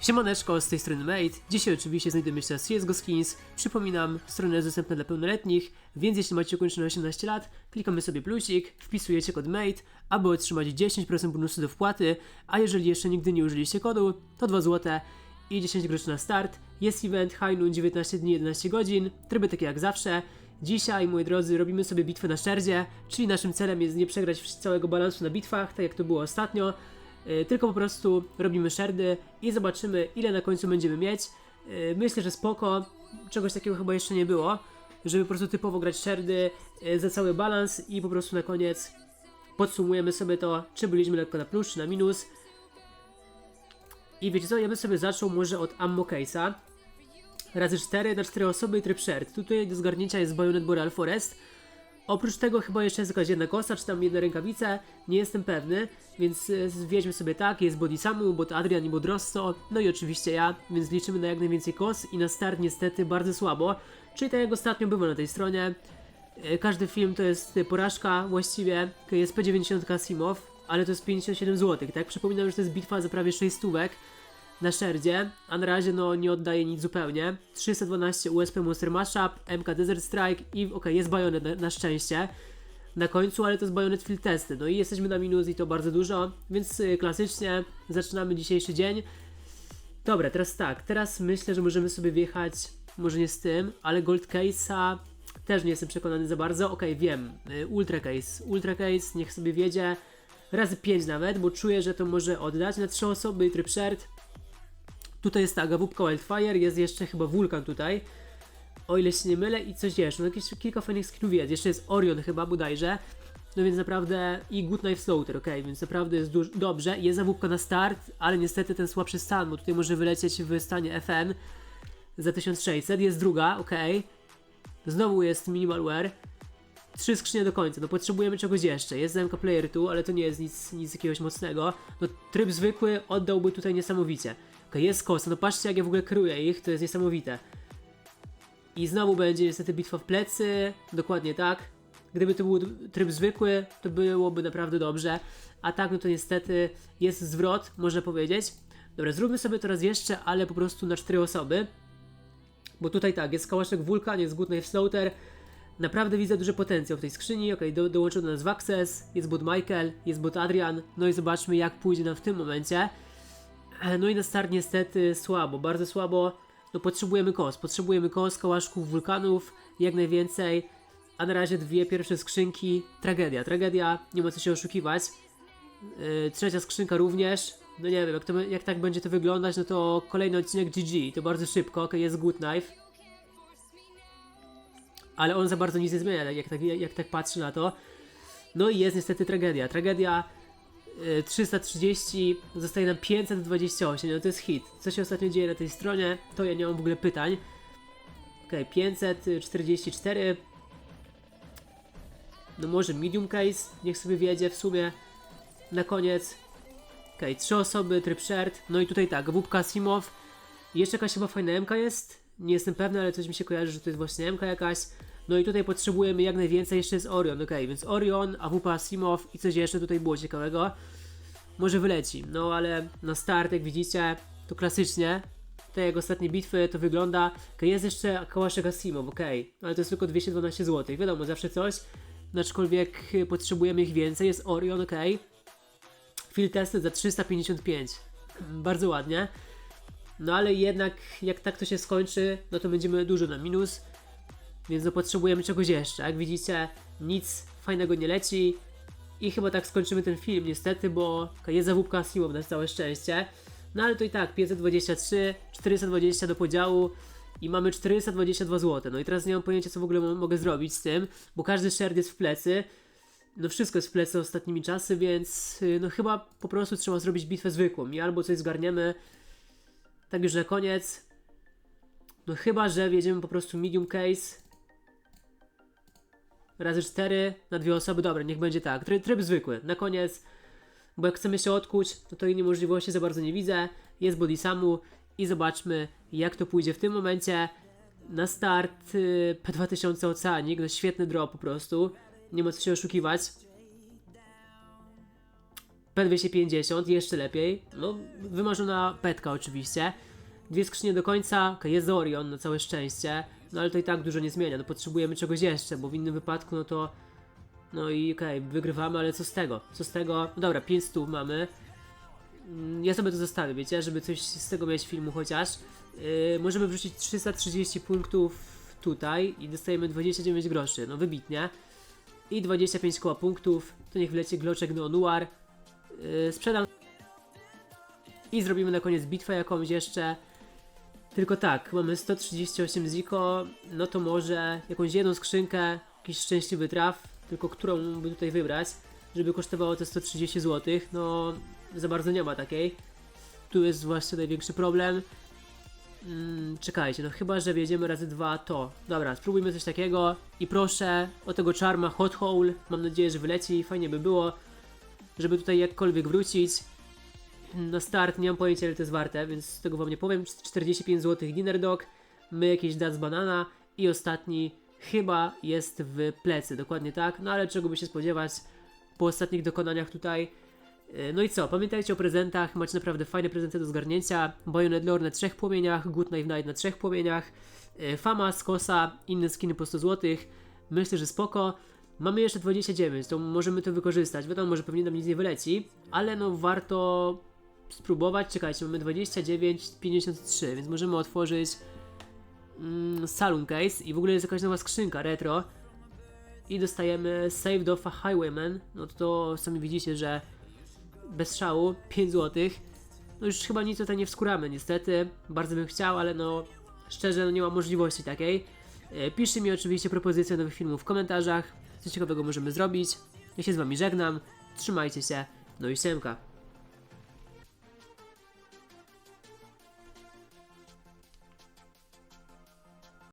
Siemaneczko, z tej strony Mate. Dzisiaj oczywiście znajdujemy się na CSGO Skins. Przypominam, strona jest dostępna dla pełnoletnich, więc jeśli macie ukończone 18 lat, klikamy sobie plusik, wpisujecie kod MATE, aby otrzymać 10% bonusu do wpłaty, a jeżeli jeszcze nigdy nie użyliście kodu, to 2 zł i 10 groszy na start. Jest event High Noon 19 dni 11 godzin, tryby takie jak zawsze. Dzisiaj, moi drodzy, robimy sobie bitwę na szczerdzie, czyli naszym celem jest nie przegrać całego balansu na bitwach, tak jak to było ostatnio. Yy, tylko po prostu robimy szerdy i zobaczymy ile na końcu będziemy mieć. Yy, Myślę, że spoko, czegoś takiego chyba jeszcze nie było, żeby po prostu typowo grać szerdy yy, za cały balans i po prostu na koniec podsumujemy sobie to, czy byliśmy lekko na plus, czy na minus. I wiecie co, ja bym sobie zaczął może od ammo case'a. Razy 4 na 4 osoby i tryb shared. Tutaj do zgarnięcia jest Bayonet Boreal Forest. Oprócz tego chyba jeszcze jest jakaś jedna kosa, czy tam jedna rękawica, nie jestem pewny, więc e, wiedźmy sobie tak, jest Body Samu, bot Adrian i bot Rosso, no i oczywiście ja, więc liczymy na jak najwięcej kos i na start niestety bardzo słabo, czyli tak jak ostatnio było na tej stronie, e, każdy film to jest e, porażka właściwie, jest P90 Asimov, ale to jest 57 zł, tak? Przypominam, że to jest bitwa za prawie 6 stówek na szerdzie, a na razie no nie oddaje nic zupełnie. 312 USP Monster Mashup, MK Desert Strike i okej, jest Bayonet na, na szczęście na końcu, ale to jest Bayonet Field Testy. No i jesteśmy na minus i to bardzo dużo, więc y, klasycznie zaczynamy dzisiejszy dzień. Dobra, teraz tak, teraz myślę, że możemy sobie wjechać, może nie z tym, ale Gold Case'a też nie jestem przekonany za bardzo. Okej, wiem, y, Ultra Case, Ultra Case, niech sobie wiedzie razy 5 nawet, bo czuję, że to może oddać na 3 osoby i tryb shared. Tutaj jest ta gawupka Wildfire, jest jeszcze chyba wulkan tutaj. O ile się nie mylę i coś jeszcze, no jakieś kilka fajnych skinów jest. Jeszcze jest Orion chyba bodajże. No więc naprawdę i Good Knife Slaughter, ok, więc naprawdę jest dobrze. Jest zawupka na start, ale niestety ten słabszy stan, bo tutaj może wylecieć w stanie FN za 1600. Jest druga, ok. Znowu jest Minimalware. Trzy skrzynie do końca, no potrzebujemy czegoś jeszcze. Jest MK Player tu, ale to nie jest nic, nic jakiegoś mocnego. No tryb zwykły oddałby tutaj niesamowicie. Okej, jest kosa, no patrzcie jak ja w ogóle kieruję ich, to jest niesamowite. I znowu będzie niestety bitwa w plecy, dokładnie tak. Gdyby to był tryb zwykły, to byłoby naprawdę dobrze. A tak, no to niestety jest zwrot, można powiedzieć. Dobra, zróbmy sobie to raz jeszcze, ale po prostu na cztery osoby. Bo tutaj tak, jest kałaszek Wulkan, jest Good Knife Slaughter. Naprawdę widzę duży potencjał w tej skrzyni. Ok, do, dołączył do nas Waxes, jest bot Michael, jest bot Adrian. No i zobaczmy jak pójdzie nam w tym momencie. E, No i na start niestety słabo, bardzo słabo. No potrzebujemy kos, potrzebujemy kos, kałaszków, wulkanów, jak najwięcej. A na razie dwie pierwsze skrzynki. Tragedia, tragedia, nie ma co się oszukiwać. Yy, trzecia skrzynka również. No nie wiem, jak, to, jak tak będzie to wyglądać, no to kolejny odcinek GG, to bardzo szybko, ok, jest Good Knife. Ale on za bardzo nic nie zmienia, jak tak, jak tak patrzy na to. No i jest niestety tragedia. Tragedia y, 330, zostaje nam 528, no to jest hit. Co się ostatnio dzieje na tej stronie, to ja nie mam w ogóle pytań. Ok, 544. No może medium case, niech sobie wiedzie w sumie. Na koniec. Ok, trzy osoby, tryb shared. No i tutaj tak, Wupka Simov. Jeszcze jakaś chyba fajna MK jest. Nie jestem pewny, ale coś mi się kojarzy, że to jest właśnie MK jakaś. No i tutaj potrzebujemy jak najwięcej, jeszcze jest Orion, ok, więc Orion, AWP Asimov i coś jeszcze tutaj było ciekawego. Może wyleci, no ale na start, jak widzicie, to klasycznie, tak jak ostatnie bitwy to wygląda. Jest jeszcze Kałaszek Asimov, ok, ale to jest tylko 212 zł, wiadomo, zawsze coś. No, aczkolwiek potrzebujemy ich więcej, jest Orion, ok. Field tested za 355, bardzo ładnie. No ale jednak, jak tak to się skończy, no to będziemy dużo na minus. Więc no potrzebujemy czegoś jeszcze. Jak widzicie, nic fajnego nie leci. I chyba tak skończymy ten film, niestety, bo jest zawódka siłą na całe szczęście. No ale to i tak, 523, 420 do podziału i mamy 422 zł. No i teraz nie mam pojęcia, co w ogóle mo- mogę zrobić z tym, bo każdy shard jest w plecy. No wszystko jest w plecy ostatnimi czasy, więc y, no chyba po prostu trzeba zrobić bitwę zwykłą i albo coś zgarniemy. Tak już na koniec. No chyba, że wjedziemy po prostu medium case. Razy 4 na dwie osoby, dobra, niech będzie tak. Tryb, tryb zwykły, na koniec. Bo jak chcemy się odkuć, no to innej możliwości za bardzo nie widzę. Jest body samu i zobaczmy jak to pójdzie w tym momencie. Na start y, P2000 Oceanik, no świetny drop po prostu. Nie ma co się oszukiwać. P250, jeszcze lepiej. No, wymarzona petka oczywiście. Dwie skrzynie do końca, okej, jest Orion, na całe szczęście. No ale to i tak dużo nie zmienia, no potrzebujemy czegoś jeszcze, bo w innym wypadku, no to... No i okej, wygrywamy, ale co z tego? Co z tego? No dobra, 500 mamy. Mm, Ja sobie to zostawię, wiecie, żeby coś z tego mieć filmu chociaż. Yy, możemy wrzucić 330 punktów tutaj i dostajemy 29 groszy, no wybitnie. I 25 koła punktów, to niech wleci gloczek do Noir. Yy, sprzedam. I zrobimy na koniec bitwę jakąś jeszcze. Tylko tak, mamy 138 ziko, no to może jakąś jedną skrzynkę, jakiś szczęśliwy traf, tylko którą by tutaj wybrać, żeby kosztowało to 130 zł, no za bardzo nie ma takiej. Tu jest właśnie największy problem. Mm, czekajcie, no chyba, że wjedziemy razy dwa to. Dobra, spróbujmy coś takiego i proszę o tego czarma Hot Hole, mam nadzieję, że wyleci, fajnie by było, żeby tutaj jakkolwiek wrócić. Na start nie mam pojęcia ile to jest warte, więc tego wam nie powiem. 45 zł Dinner Dog, my jakieś Daz Banana i ostatni chyba jest w plecy, dokładnie tak. No ale czego by się spodziewać po ostatnich dokonaniach tutaj. Yy, No i co, pamiętajcie o prezentach, macie naprawdę fajne prezenty do zgarnięcia. Bayonet Lore na trzech płomieniach, Good Night Night na trzech płomieniach, yy, Fama, Skosa, inne skiny po 100 zł. Myślę, że spoko. Mamy jeszcze 29, to możemy to wykorzystać. Wiadomo, że pewnie nam nic nie wyleci, ale no warto spróbować. Czekajcie, mamy 29,53, więc możemy otworzyć mm, Saloon Case i w ogóle jest jakaś nowa skrzynka retro. I dostajemy Saved of a Highwayman. No to, to sami widzicie, że bez szału 5 zł. No już chyba nic tutaj nie wskuramy, niestety. Bardzo bym chciał, ale no szczerze no nie ma możliwości takiej. E, Piszcie mi oczywiście propozycje nowych filmów w komentarzach. Co ciekawego możemy zrobić. Ja się z wami żegnam. Trzymajcie się. No i siemka.